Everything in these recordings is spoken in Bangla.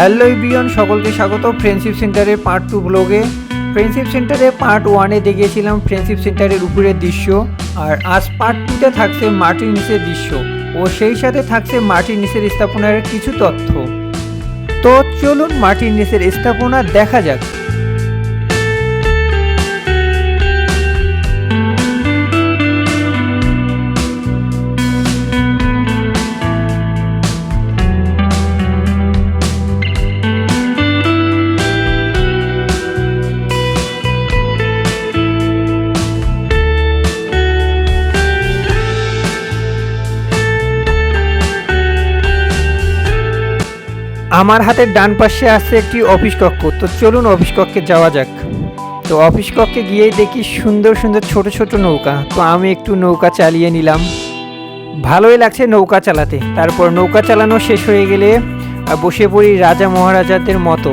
হ্যালো ইবিয়ন সকলকে স্বাগত। ফ্রেন্ডশিপ সেন্টারের পার্ট টু ব্লগে ফ্রেন্ডশিপ সেন্টারে পার্ট ওয়ানে দেখিয়েছিলাম ফ্রেন্ডশিপ সেন্টারের উপরের দৃশ্য। আর আজ পার্ট টুতে থাকছে মাটির নিচের দৃশ্য। ও সেই সাথে থাকছে মাটির নিচের স্থাপনার কিছু তথ্য। তো চলুন মাটির নিচের স্থাপনা দেখা যাক। আমার হাতের ডান পাশে আছে একটি অফিস কক্ষ। তো চলুন অফিস কক্ষে যাওয়া যাক। তো অফিস কক্ষে গিয়েই দেখি সুন্দর সুন্দর ছোট ছোট নৌকা। তো আমি একটু নৌকা চালিয়ে নিলাম। ভালোই লাগছে নৌকা চালাতে। তারপর নৌকা চালানো শেষ হয়ে গেলে বসে পড়ি রাজা মহারাজাদের মতো।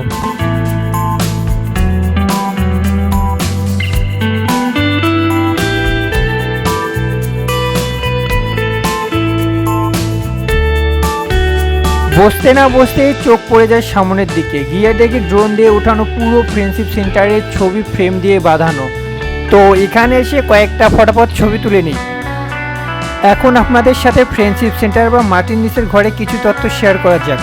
বসতে না বসতেই চোখ পড়ে যায় সামনের দিকে। গিয়ে দেখি ড্রোন দিয়ে উঠানো পুরো ফ্রেন্ডশিপ সেন্টারের ছবি ফ্রেম দিয়ে বাঁধানো। তো এখানে এসে কয়েকটা ফটাফট ছবি তুলে নিই। এখন আপনাদের সাথে ফ্রেন্ডশিপ সেন্টার বা মাটির নিচের ঘরে কিছু তথ্য শেয়ার করা যাক।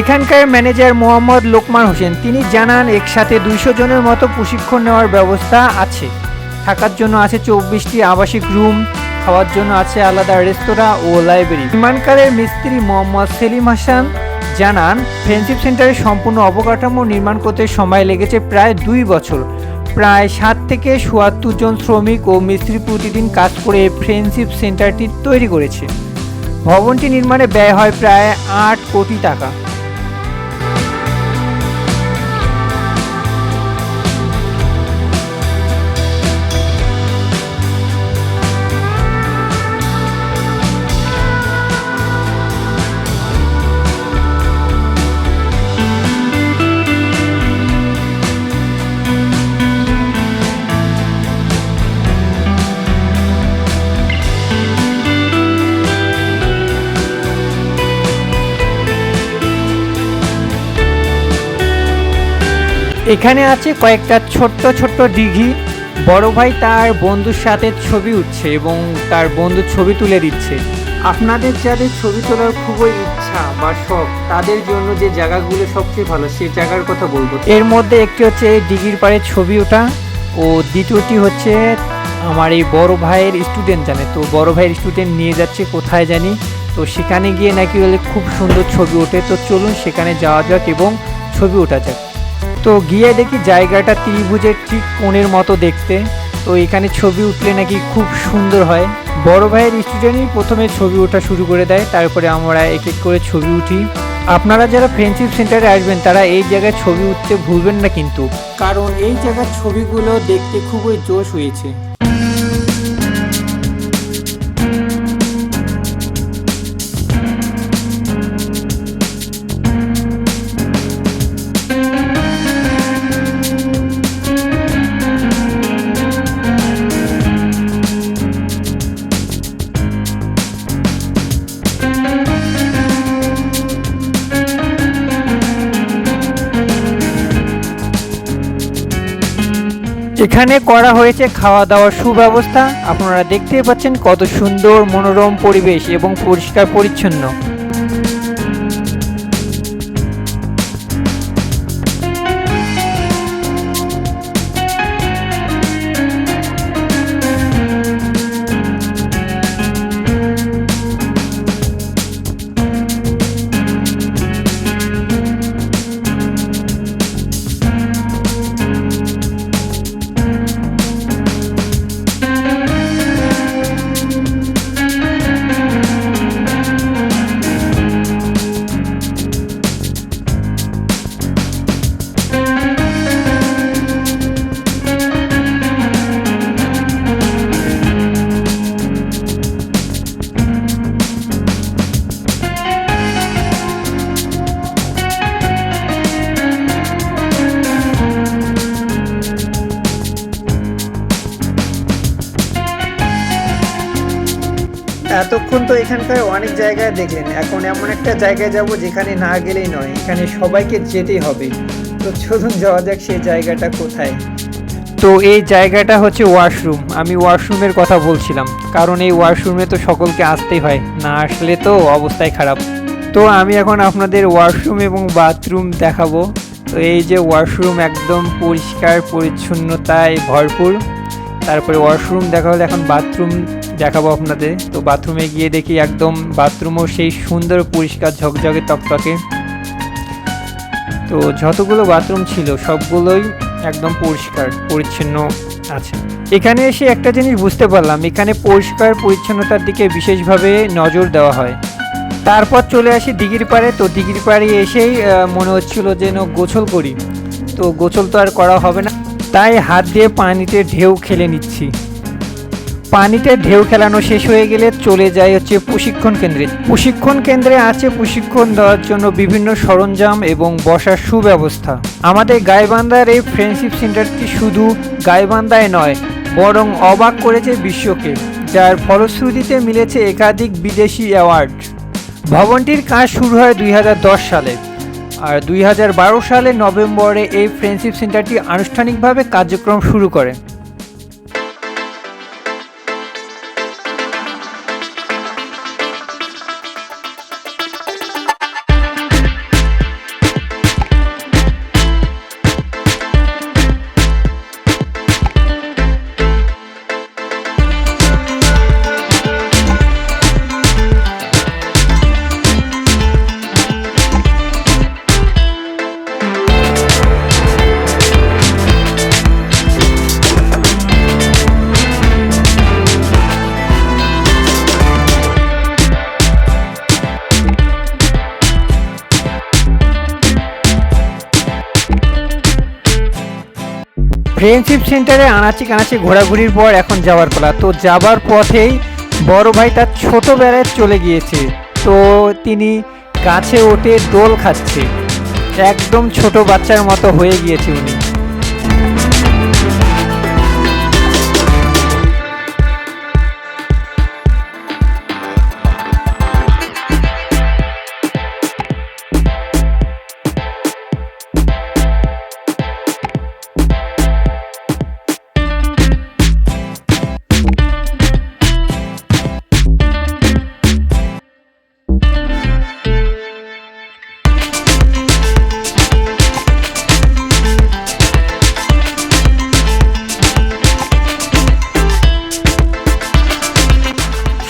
এখানকার ম্যানেজার মোহাম্মদ লোকমান হোসেন, তিনি জানান, একসাথে দুইশো জনের মতো প্রশিক্ষণ নেওয়ার ব্যবস্থা আছে। থাকার জন্য আছে চব্বিশটি আবাসিক রুম খাওয়ার জন্য আছে আলাদা রেস্তোরাঁ ও লাইব্রেরি। নির্মাণকারের মিস্ত্রি মোহাম্মদ সেলিম হাসান জানান, ফ্রেন্ডশিপ সেন্টারের সম্পূর্ণ অবকাঠামো নির্মাণ করতে সময় লেগেছে প্রায় দুই বছর। প্রায় ষাট থেকে চুয়াত্তর জন শ্রমিক ও মিস্ত্রি প্রতিদিন কাজ করে ফ্রেন্ডশিপ সেন্টারটি তৈরি করেছে। ভবনটি নির্মাণে ব্যয় হয় প্রায় আট কোটি টাকা। এখানে আছে কয়েকটা ছোট্ট ছোট্ট দিঘি বড় ভাই তার বন্ধুর সাথে ছবি উঠছে এবং তার বন্ধুর ছবি তুলে দিচ্ছে। আপনাদের যাদের ছবি তোলার খুবই ইচ্ছা বা শখ, তাদের জন্য যে জায়গাগুলো সবচেয়ে ভালো, সেই জায়গার কথা বলব। এর মধ্যে একটি হচ্ছে দিঘির পাড়ে ছবি ওঠা ও দ্বিতীয়টি হচ্ছে আমার এই বড় ভাইয়ের স্টুডেন্ট জানে। তো বড় ভাইয়ের স্টুডেন্ট নিয়ে যাচ্ছে কোথায় জানি। তো সেখানে গিয়ে নাকি বলে খুব সুন্দর ছবি ওঠে। তো চলুন সেখানে যাওয়া যাক এবং ছবি ওঠা যাক। তো গিয়ে দেখি জায়গাটা ত্রিভুজের ঠিক কোণের মতো দেখতে। তো এখানে ছবি উঠলে নাকি খুব সুন্দর হয়। বড় ভাইয়ের স্টুডেন্টই প্রথমে ছবি ওঠা শুরু করে দেয়, তারপরে আমরা এক এক করে ছবি উঠি। আপনারা যারা ফ্রেন্ডশিপ সেন্টারে আসবেন, তারা এই জায়গায় ছবি উঠতে ভুলবেন না কিন্তু। কারণ এই জায়গার ছবিগুলো দেখতে খুবই জোশ হয়েছে। এখানে করা হয়েছে খাওয়া দাওয়ার সুব্যবস্থা। আপনারা দেখতে পাচ্ছেন কত সুন্দর মনোরম পরিবেশ এবং পরিষ্কার পরিচ্ছন্ন এখানকার অনেক জায়গায় দেখলেন। এখন এমন একটা জায়গায় যাব যেখানে না গেলেই নয়, এখানে সবাইকে যেতেই হবে। তো চলুন যাওয়া যাক সেই জায়গাটা কোথায়। তো এই জায়গাটা হচ্ছে ওয়াশরুম। আমি ওয়াশরুমের কথা বলছিলাম, কারণ এই ওয়াশরুমে তো সকলকে আসতেই হয়, না আসলে তো অবস্থায় খারাপ। তো আমি এখন আপনাদের ওয়াশরুম এবং বাথরুম দেখাবো। তো এই যে ওয়াশরুম একদম পরিষ্কার, পরিচ্ছন্নতায় ভরপুর। তারপরে ওয়াশরুম দেখা হলে এখন বাথরুম দেখাবো আপনাদের। তো বাথরুমে গিয়ে দেখি একদম বাথরুমও সেই সুন্দর পরিষ্কার ঝকঝকে তকতকে তো যতগুলো বাথরুম ছিল, সবগুলোই একদম পরিষ্কার, পরিচ্ছন্ন আছে। এখানে এসে একটা জিনিস বুঝতে পারলাম, এখানে পরিষ্কার পরিচ্ছন্নতার দিকে বিশেষভাবে নজর দেওয়া হয়। তারপর চলে আসি দিঘির পাড়ে, তো দিঘির পাড়ে এসেই মনে হচ্ছিল যেন গোসল করি। তো গোসল তো আর করা হবে না, তাই হাত দিয়ে পানিতে ঢেউ খেলে নিচ্ছি। পানিতে ঢেউ খেলানো শেষ হয়ে গেলে চলে যায় হচ্ছে প্রশিক্ষণ কেন্দ্রে। প্রশিক্ষণ কেন্দ্রে আছে প্রশিক্ষণ দেওয়ার জন্য বিভিন্ন সরঞ্জাম এবং বসার সুব্যবস্থা। আমাদের গাইবান্ধার এই ফ্রেন্ডশিপ সেন্টারটি শুধু গাইবান্ধায় নয়, বরং অবাক করেছে বিশ্বকে, যার ফলশ্রুতিতে মিলেছে একাধিক বিদেশি অ্যাওয়ার্ড। ভবনটির কাজ শুরু হয় দুই হাজার দশ সালে আর দুই হাজার বারো সালে নভেম্বরে এই ফ্রেন্ডশিপ সেন্টারটি আনুষ্ঠানিকভাবে কার্যক্রম শুরু করে। ফ্রেন্ডশিপ সেন্টারে আনাচি কানাচি ঘোরাঘুরির পর এখন যাওয়ার পালা। তো যাবার পথেই বড় ভাই তার ছোটোবেলায় চলে গিয়েছে। তো তিনি কাছে ওঠে দোল খাচ্ছে। একদম ছোট বাচ্চার মতো হয়ে গিয়েছে উনি।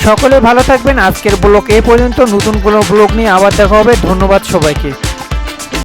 সকলে ভালো থাকবেন। আজকের ব্লগ এ পর্যন্ত। নতুন কোনো ব্লগ নিয়ে আবার দেখা হবে। ধন্যবাদ সবাইকে।